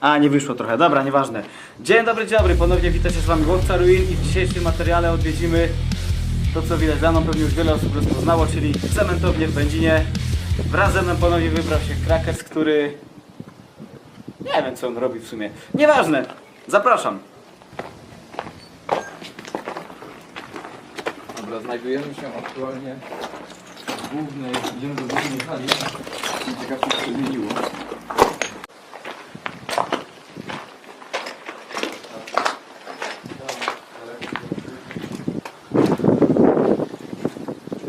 A, nie wyszło trochę. Dobra, nieważne. Dzień dobry, dzień dobry. Ponownie witam się z Wami Łowca Ruin i w dzisiejszym materiale odwiedzimy to, co widać za mną, pewnie już wiele osób rozpoznało, czyli cementownię w Będzinie. Wraz ze mną ponownie wybrał się Krakers, który... Nie wiem, co on robi w sumie. Nieważne. Zapraszam. Dobra, znajdujemy się aktualnie w głównej, idziemy do głównej hali. Ciekawe, co się zmieniło.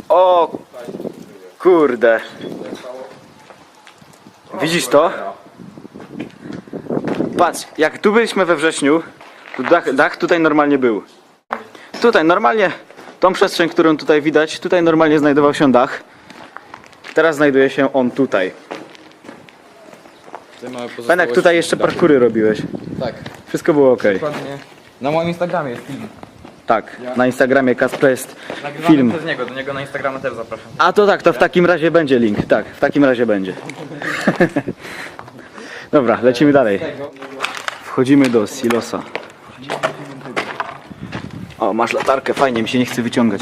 O kurde. Widzisz to? Patrz, jak tu byliśmy we wrześniu, to dach, dach tutaj normalnie był. Tutaj normalnie, tą przestrzeń, którą tutaj widać, tutaj normalnie znajdował się dach. Teraz znajduje się on tutaj. Tutaj mamy pozostałości Penek, tutaj jeszcze dachu. parkury robiłeś. Tak, Wszystko było ok. dokładnie. Na moim Instagramie jest film. Tak, na Instagramie Nagrywamy film. przez niego, do niego na Instagrama też zapraszam. A to tak, to w takim razie będzie link. Tak, w takim razie będzie. Dobra, lecimy dalej. Wchodzimy do silosa. O, masz latarkę, fajnie, mi się nie chce wyciągać.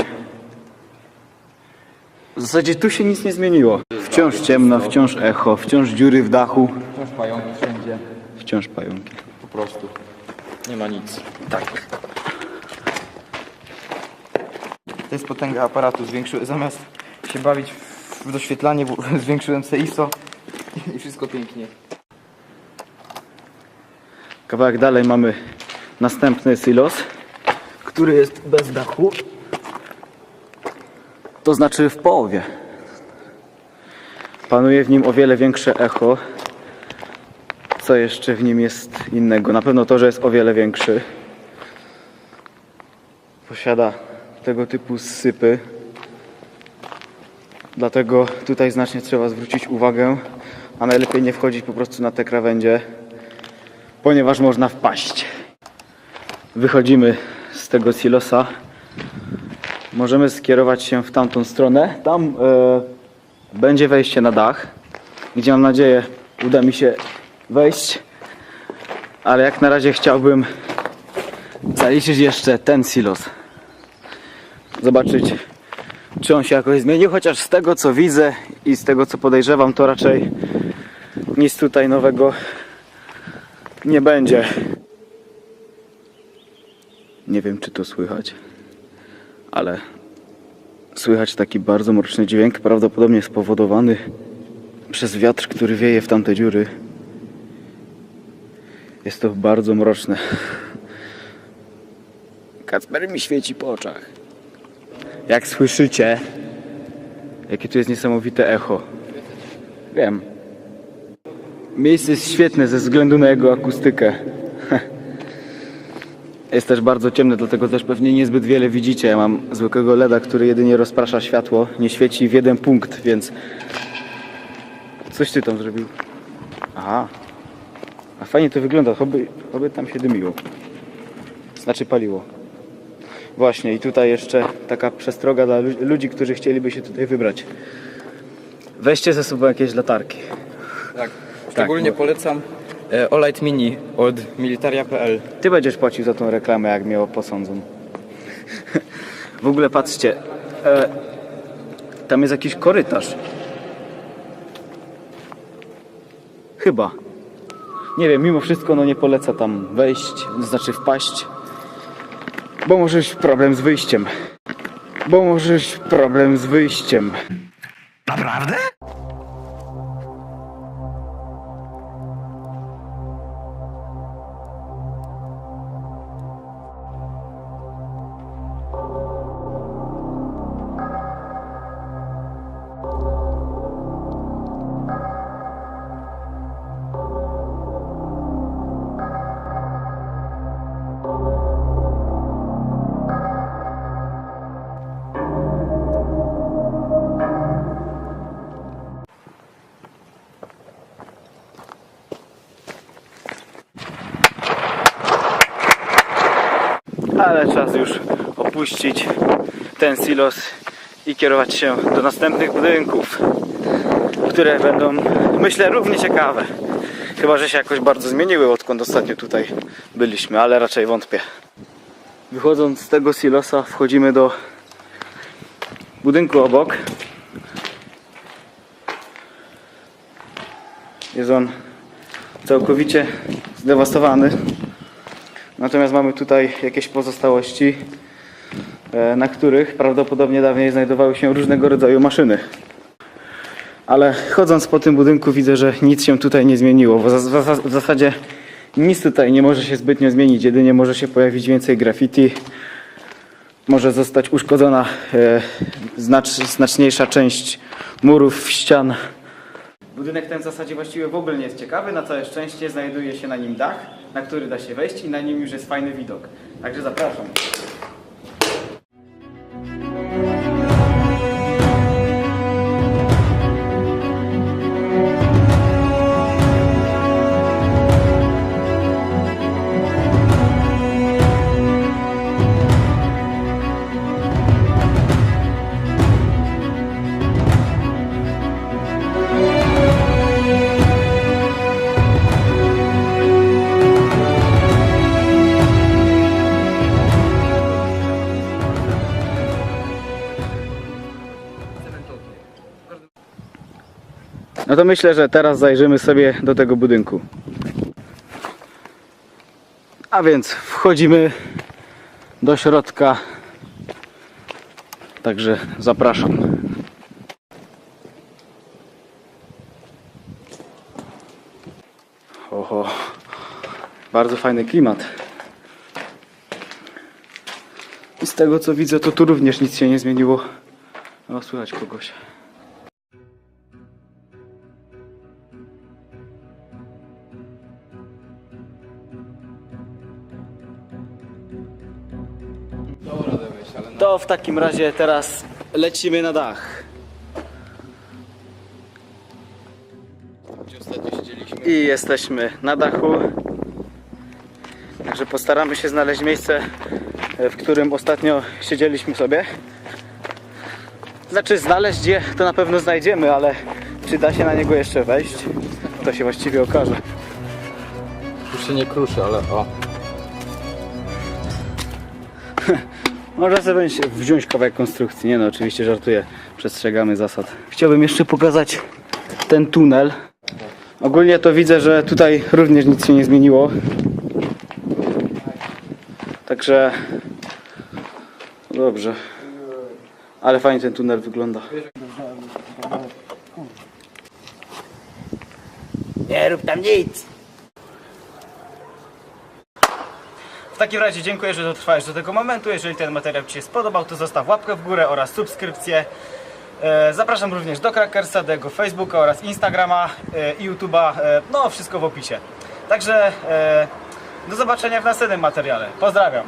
W zasadzie tu się nic nie zmieniło. Wciąż ciemno, wciąż echo, wciąż dziury w dachu, Wciąż pająki wszędzie. wciąż pająki. Po prostu. Nie ma nic. Tak. To jest potęga aparatu. Zwiększyłem, zamiast się bawić w doświetlanie, zwiększyłem se ISO i wszystko pięknie. Kawałek dalej mamy następny silos, który jest bez dachu. To znaczy w połowie. Panuje w nim o wiele większe echo. Co jeszcze w nim jest innego? Na pewno to, że jest o wiele większy. Posiada tego typu sypy. Dlatego tutaj znacznie trzeba zwrócić uwagę, a najlepiej nie wchodzić po prostu na te krawędzie ponieważ można wpaść. Wychodzimy z tego silosa. Możemy skierować się w tamtą stronę. Tam e, będzie wejście na dach, gdzie mam nadzieję uda mi się wejść. Ale jak na razie chciałbym zaliczyć jeszcze ten silos. Zobaczyć, czy on się jakoś zmienił, chociaż z tego co widzę i z tego co podejrzewam, to raczej nic tutaj nowego nie będzie. Nie wiem, czy to słychać, ale słychać taki bardzo mroczny dźwięk, prawdopodobnie spowodowany przez wiatr, który wieje w tamte dziury. Jest to bardzo mroczne. Kacper mi świeci po oczach. Jak słyszycie, jakie tu jest niesamowite echo. Wiem. Miejsce jest świetne ze względu na jego akustykę. Jest też bardzo ciemne, dlatego też pewnie niezbyt wiele widzicie. Ja mam zwykłego LEDa, który jedynie rozprasza światło, nie świeci w jeden punkt, więc... Coś ty tam zrobił. Aha. A fajnie to wygląda, choby, choby tam się dymiło. Znaczy paliło. Właśnie i tutaj jeszcze taka przestroga dla lu- ludzi, którzy chcieliby się tutaj wybrać. Weźcie ze sobą jakieś latarki. Tak. Szczególnie bo- polecam e, Olight Mini od militaria.pl. Ty będziesz płacił za tą reklamę, jak mnie posądzą. w ogóle patrzcie. E, tam jest jakiś korytarz. Chyba. Nie wiem, mimo wszystko no nie poleca tam wejść, znaczy wpaść. Bo możesz problem z wyjściem. Bo możesz problem z wyjściem. Naprawdę? Ale czas już opuścić ten silos i kierować się do następnych budynków, które będą, myślę, równie ciekawe. Chyba, że się jakoś bardzo zmieniły odkąd ostatnio tutaj byliśmy, ale raczej wątpię. Wychodząc z tego silosa wchodzimy do budynku obok. Jest on całkowicie zdewastowany. Natomiast mamy tutaj jakieś pozostałości, e, na których prawdopodobnie dawniej znajdowały się różnego rodzaju maszyny. Ale chodząc po tym budynku widzę, że nic się tutaj nie zmieniło, w zasadzie nic tutaj nie może się zbytnio zmienić, jedynie może się pojawić więcej graffiti, może zostać uszkodzona e, znacz, znaczniejsza część murów, ścian. Budynek ten w zasadzie właściwie w ogóle nie jest ciekawy, na całe szczęście znajduje się na nim dach, na który da się wejść i na nim już jest fajny widok. Także zapraszam. No to myślę, że teraz zajrzymy sobie do tego budynku. A więc wchodzimy do środka. Także zapraszam. Oho, bardzo fajny klimat. I z tego co widzę, to tu również nic się nie zmieniło. O, słychać kogoś. To w takim razie teraz lecimy na dach. I jesteśmy na dachu. Także postaramy się znaleźć miejsce, w którym ostatnio siedzieliśmy sobie. Znaczy znaleźć je to na pewno znajdziemy, ale czy da się na niego jeszcze wejść? To się właściwie okaże. Już się nie kruszy, ale o. Można sobie wziąć- kawałek konstrukcji. Nie no, oczywiście żartuję. Przestrzegamy zasad. Chciałbym jeszcze pokazać ten tunel. Ogólnie to widzę, że tutaj również nic się nie zmieniło. Także dobrze. Ale fajnie ten tunel wygląda. Nie rób tam nic. W takim razie dziękuję, że dotrwałeś do tego momentu. Jeżeli ten materiał Ci się spodobał, to zostaw łapkę w górę oraz subskrypcję. E, Zapraszam również do Crackersa, do jego Facebooka oraz Instagrama e, i YouTube'a. E, No, wszystko w opisie. Także do zobaczenia w następnym materiale. Pozdrawiam.